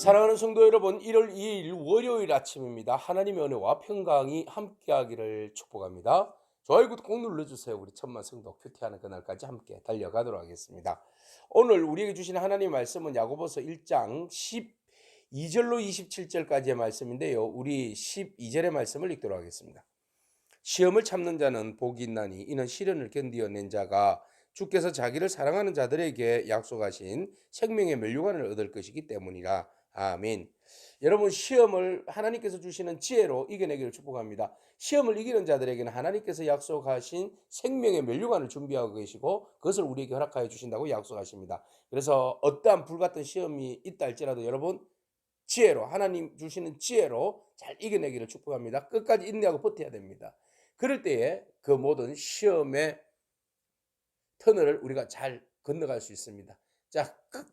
사랑하는 성도 여러분, 1월 2일 월요일 아침입니다. 하나님의 은혜와 평강이 함께하기를 축복합니다. 좋아요, 구독 꼭 눌러주세요. 우리 천만 성도 큐티하는 그날까지 함께 달려가도록 하겠습니다. 오늘 우리에게 주신 하나님 말씀은 야고보서 1장 12절로 27절까지의 말씀인데요. 우리 12절의 말씀을 읽도록 하겠습니다. 시험을 참는 자는 복이 있나니 이는 시련을 견디어낸 자가 주께서 자기를 사랑하는 자들에게 약속하신 생명의 멸류관을 얻을 것이기 때문이라. 아멘. 여러분 시험을 하나님께서 주시는 지혜로 이겨내기를 축복합니다. 시험을 이기는 자들에게는 하나님께서 약속하신 생명의 멸류관을 준비하고 계시고 그것을 우리에게 허락하여 주신다고 약속하십니다. 그래서 어떠한 불같은 시험이 있다 할지라도 여러분 지혜로 하나님 주시는 지혜로 잘 이겨내기를 축복합니다. 끝까지 인내하고 버텨야 됩니다. 그럴 때에 그 모든 시험의 터널을 우리가 잘 건너갈 수 있습니다. 자, 끝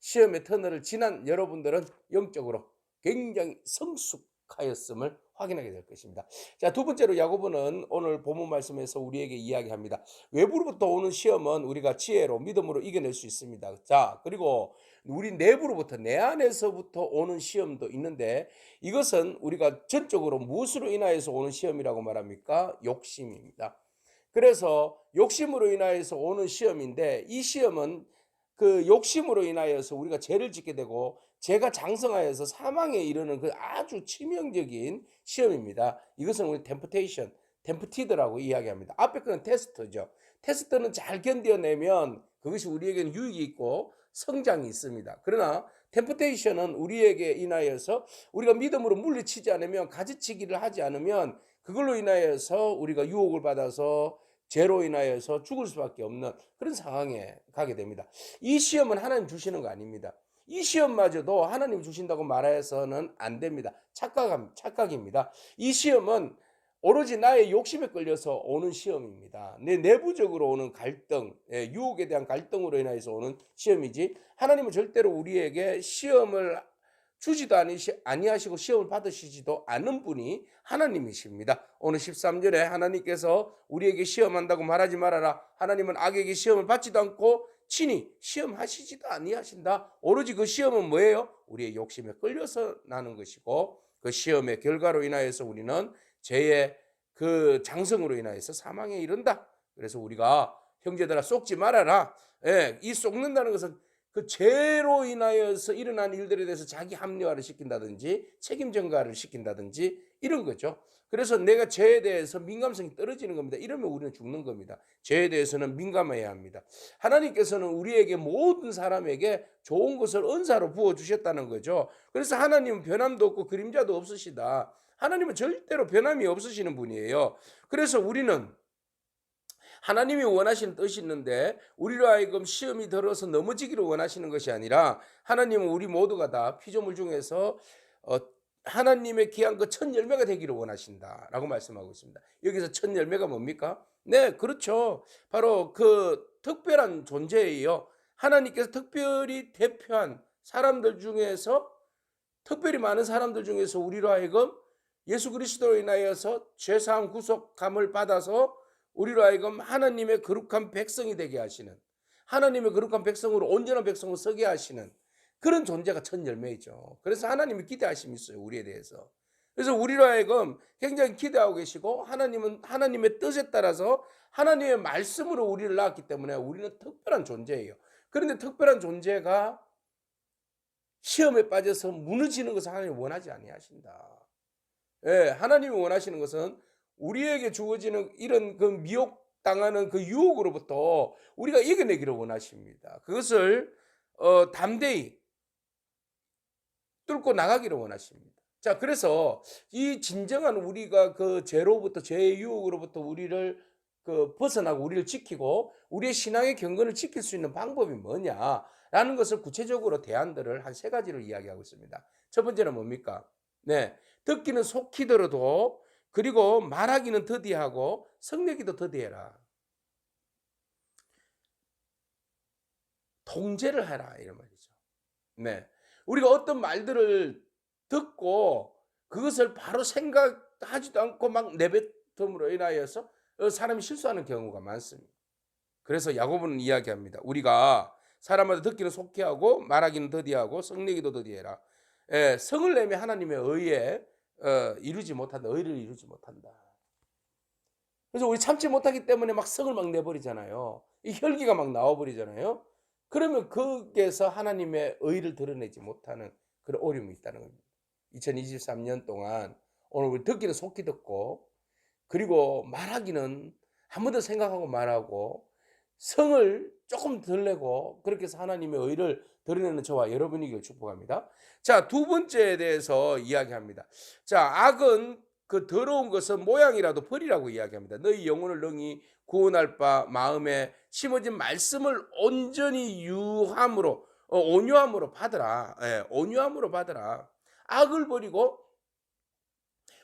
시험의 터널을 지난 여러분들은 영적으로 굉장히 성숙하였음을 확인하게 될 것입니다. 자, 두 번째로 야고보는 오늘 본문 말씀에서 우리에게 이야기합니다. 외부로부터 오는 시험은 우리가 지혜로 믿음으로 이겨낼 수 있습니다. 자, 그리고 우리 내부로부터 내 안에서부터 오는 시험도 있는데 이것은 우리가 전적으로 무엇으로 인하여서 오는 시험이라고 말합니까? 욕심입니다. 그래서 욕심으로 인하여서 오는 시험인데 이 시험은 그 욕심으로 인하여서 우리가 죄를 짓게 되고 죄가 장성하여서 사망에 이르는 그 아주 치명적인 시험입니다. 이것은 우리 템프테이션, 템프티드라고 이야기합니다. 앞에 거는 테스트죠. 테스트는 잘 견뎌내면 그것이 우리에게는 유익이 있고 성장이 있습니다. 그러나 템프테이션은 우리에게 인하여서 우리가 믿음으로 물리치지 않으면 가지치기를 하지 않으면 그걸로 인하여서 우리가 유혹을 받아서 죄로 인하여서 죽을 수밖에 없는 그런 상황에 가게 됩니다. 이 시험은 하나님 주시는 거 아닙니다. 이 시험마저도 하나님 주신다고 말해서는 안 됩니다. 착각, 착각입니다. 이 시험은 오로지 나의 욕심에 끌려서 오는 시험입니다. 내 내부적으로 오는 갈등, 예, 유혹에 대한 갈등으로 인해서 오는 시험이지 하나님은 절대로 우리에게 시험을 주지도 아니하시고 시험을 받으시지도 않은 분이 하나님이십니다. 오늘 13절에 하나님께서 우리에게 시험한다고 말하지 말아라. 하나님은 악에게 시험을 받지도 않고 친히 시험하시지도 아니하신다. 오로지 그 시험은 뭐예요? 우리의 욕심에 끌려서 나는 것이고 그 시험의 결과로 인하여서 우리는 죄의 그 장성으로 인하여서 사망에 이른다. 그래서 우리가 형제들아 속지 말아라. 예, 이 속는다는 것은 그 죄로 인하여서 일어난 일들에 대해서 자기 합리화를 시킨다든지 책임 전가를 시킨다든지 이런 거죠. 그래서 내가 죄에 대해서 민감성이 떨어지는 겁니다. 이러면 우리는 죽는 겁니다. 죄에 대해서는 민감해야 합니다. 하나님께서는 우리에게 모든 사람에게 좋은 것을 은사로 부어 주셨다는 거죠. 그래서 하나님은 변함도 없고 그림자도 없으시다. 하나님은 절대로 변함이 없으시는 분이에요. 그래서 우리는 하나님이 원하시는 뜻이 있는데 우리로 하여금 시험이 들어서 넘어지기를 원하시는 것이 아니라 하나님은 우리 모두가 다 피조물 중에서 어, 하나님의 귀한 그 첫 열매가 되기를 원하신다라고 말씀하고 있습니다. 여기서 첫 열매가 뭡니까? 네, 그렇죠. 바로 그 특별한 존재예요. 하나님께서 특별히 대표한 사람들 중에서 특별히 많은 사람들 중에서 우리로 하여금 예수 그리스도로 인하여서 죄사함 구속감을 받아서 우리로 하여금 하나님의 거룩한 백성이 되게 하시는 하나님의 거룩한 백성으로 온전한 백성으로 서게 하시는 그런 존재가 첫 열매이죠. 그래서 하나님이 기대하심이 있어요. 우리에 대해서. 그래서 우리로 하여금 굉장히 기대하고 계시고 하나님은 하나님의 뜻에 따라서 하나님의 말씀으로 우리를 낳았기 때문에 우리는 특별한 존재예요. 그런데 특별한 존재가 시험에 빠져서 무너지는 것을 하나님 원하지 아니하신다. 예, 하나님이 원하시는 것은 우리에게 주어지는 이런 그 미혹 당하는 그 유혹으로부터 우리가 이겨내기를 원하십니다. 그것을 어, 담대히 뚫고 나가기를 원하십니다. 자, 그래서 이 진정한 우리가 그 죄로부터 죄의 유혹으로부터 우리를 그 벗어나고 우리를 지키고 우리의 신앙의 경건을 지킬 수 있는 방법이 뭐냐라는 것을 구체적으로 대안들을 한 세 가지를 이야기하고 있습니다. 첫 번째는 뭡니까? 네, 듣기는 속히 들어도 그리고 말하기는 더디하고 성내기도 더디해라. 통제를 해라 이런 말이죠. 네. 우리가 어떤 말들을 듣고 그것을 바로 생각하지도 않고 막 내뱉음으로 인하여서 사람이 실수하는 경우가 많습니다. 그래서 야고보는 이야기합니다. 우리가 사람마다 듣기는 속히 하고 말하기는 더디하고 성내기도 더디해라. 예, 성을 내며 하나님의 의에 어, 이루지 못한다. 의를 이루지 못한다. 그래서 우리 참지 못하기 때문에 막 성을 막 내버리잖아요. 이 혈기가 막 나와버리잖아요. 그러면 거기에서 하나님의 의를 드러내지 못하는 그런 어려움이 있다는 겁니다. 2023년 동안 오늘 우리 듣기는 속히 듣고 그리고 말하기는 한 번 더 생각하고 말하고 성을 조금 덜 내고 그렇게 해서 하나님의 의를 드러내는 저와 여러분이길 축복합니다. 자, 두 번째에 대해서 이야기합니다. 자, 악은 그 더러운 것은 모양이라도 버리라고 이야기합니다. 너희 영혼을 능히 구원할 바 마음에 심어진 말씀을 온전히 유함으로 어, 온유함으로 받으라. 예, 온유함으로 받으라. 악을 버리고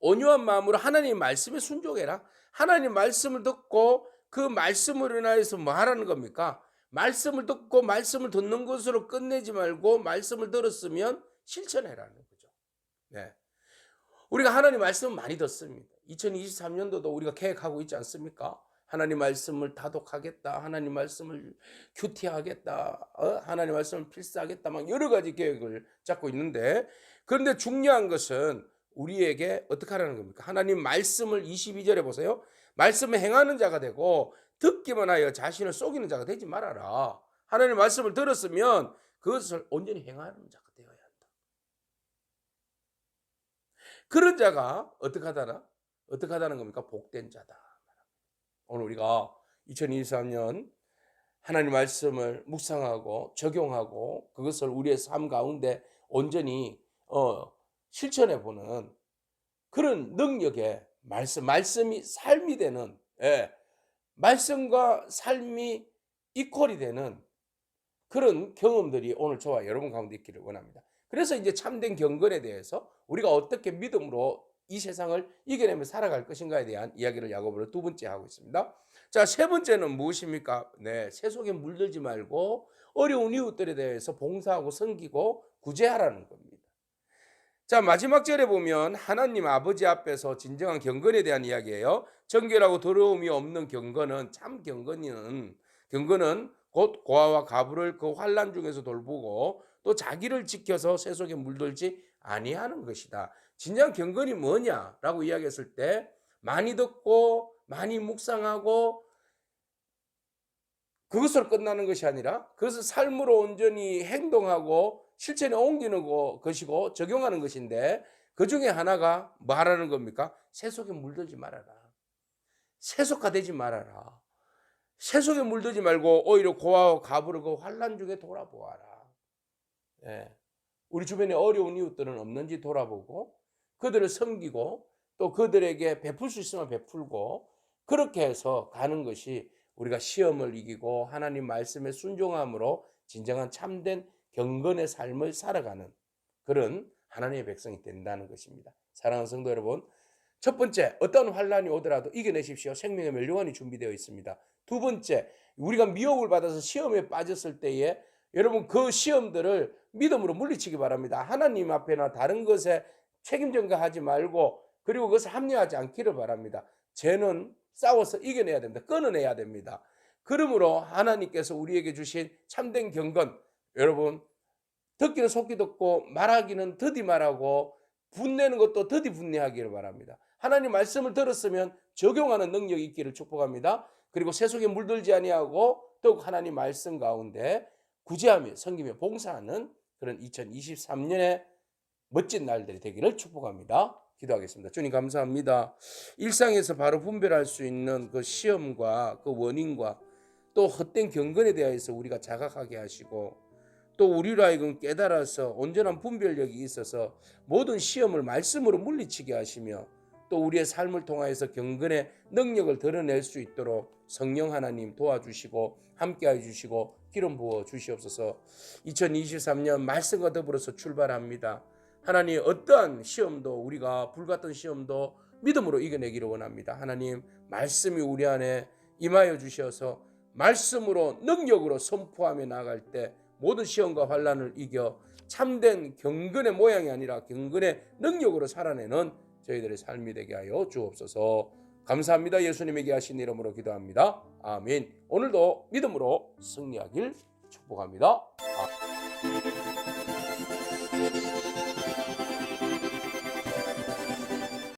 온유한 마음으로 하나님 말씀에 순종해라. 하나님 말씀을 듣고 그 말씀으로 인하여서 뭐 하라는 겁니까? 말씀을 듣고 말씀을 듣는 것으로 끝내지 말고 말씀을 들었으면 실천해라는 거죠. 네. 우리가 하나님 말씀을 많이 듣습니다. 2023년도도 우리가 계획하고 있지 않습니까? 하나님 말씀을 다독하겠다. 하나님 말씀을 큐티하겠다. 어? 하나님 말씀을 필사하겠다. 막 여러 가지 계획을 잡고 있는데 그런데 중요한 것은 우리에게 어떻게 하라는 겁니까? 하나님 말씀을 22절에 보세요. 말씀을 행하는 자가 되고 듣기만 하여 자신을 속이는 자가 되지 말아라. 하나님 말씀을 들었으면 그것을 온전히 행하는 자가 되어야 한다. 그런 자가 어떻게 하다나? 어떻게 하다는 겁니까? 복된 자다. 오늘 우리가 2023년 하나님 말씀을 묵상하고 적용하고 그것을 우리의 삶 가운데 온전히 어, 실천해 보는 그런 능력의 말씀, 말씀이 삶이 되는 예, 말씀과 삶이 이퀄이 되는 그런 경험들이 오늘 저와 여러분 가운데 있기를 원합니다. 그래서 이제 참된 경건에 대해서 우리가 어떻게 믿음으로 이 세상을 이겨내며 살아갈 것인가에 대한 이야기를 야고보로 두 번째 하고 있습니다. 자, 세 번째는 무엇입니까? 네, 세속에 물들지 말고 어려운 이웃들에 대해서 봉사하고 섬기고 구제하라는 겁니다. 자, 마지막 절에 보면 하나님 아버지 앞에서 진정한 경건에 대한 이야기예요. 정결하고 더러움이 없는 경건은 참 경건은 경건은 곧 고아와 가부를 그 환란 중에서 돌보고 또 자기를 지켜서 세속에 물들지 아니하는 것이다. 진정 경건이 뭐냐라고 이야기했을 때 많이 듣고 많이 묵상하고 그것으로 끝나는 것이 아니라 그것을 삶으로 온전히 행동하고 실천에 옮기는 것이고 적용하는 것인데 그 중에 하나가 뭐 하라는 겁니까? 세속에 물들지 말아라. 세속화되지 말아라. 세속에 물들지 말고 오히려 고아와 가부를 그 환란 중에 돌아보아라. 예. 우리 주변에 어려운 이웃들은 없는지 돌아보고 그들을 섬기고 또 그들에게 베풀 수 있으면 베풀고 그렇게 해서 가는 것이 우리가 시험을 이기고 하나님 말씀에 순종함으로 진정한 참된 경건의 삶을 살아가는 그런 하나님의 백성이 된다는 것입니다. 사랑하는 성도 여러분, 첫 번째 어떤 환란이 오더라도 이겨내십시오. 생명의 멸류관이 준비되어 있습니다. 두 번째, 우리가 미혹을 받아서 시험에 빠졌을 때에 여러분 그 시험들을 믿음으로 물리치기 바랍니다. 하나님 앞에나 다른 것에 책임 전가하지 말고 그리고 그것을 합리하지 않기를 바랍니다. 죄는 싸워서 이겨내야 됩니다. 끊어내야 됩니다. 그러므로 하나님께서 우리에게 주신 참된 경건 여러분 듣기는 속기 듣고 말하기는 더디 말하고 분내는 것도 더디 분내하기를 바랍니다. 하나님 말씀을 들었으면 적용하는 능력이 있기를 축복합니다. 그리고 세속에 물들지 아니하고 더욱 하나님 말씀 가운데 구제하며 섬기며 봉사하는 그런 2023년의 멋진 날들이 되기를 축복합니다. 기도하겠습니다. 주님 감사합니다. 일상에서 바로 분별할 수 있는 그 시험과 그 원인과 또 헛된 경건에 대해서 우리가 자각하게 하시고 또 우리로 하여금 깨달아서 온전한 분별력이 있어서 모든 시험을 말씀으로 물리치게 하시며 또 우리의 삶을 통하여서 경건의 능력을 드러낼 수 있도록 성령 하나님 도와주시고 함께해 주시고 기름 부어 주시옵소서 2023년 말씀과 더불어서 출발합니다. 하나님 어떠한 시험도 우리가 불같은 시험도 믿음으로 이겨내기를 원합니다. 하나님 말씀이 우리 안에 임하여 주셔서 말씀으로 능력으로 선포하며 나갈 때 모든 시험과 환란을 이겨 참된 경건의 모양이 아니라 경건의 능력으로 살아내는 저희들의 삶이 되게 하여 주옵소서. 감사합니다. 예수님에게 하신 이름으로 기도합니다. 아멘. 오늘도 믿음으로 승리하길 축복합니다. 아멘.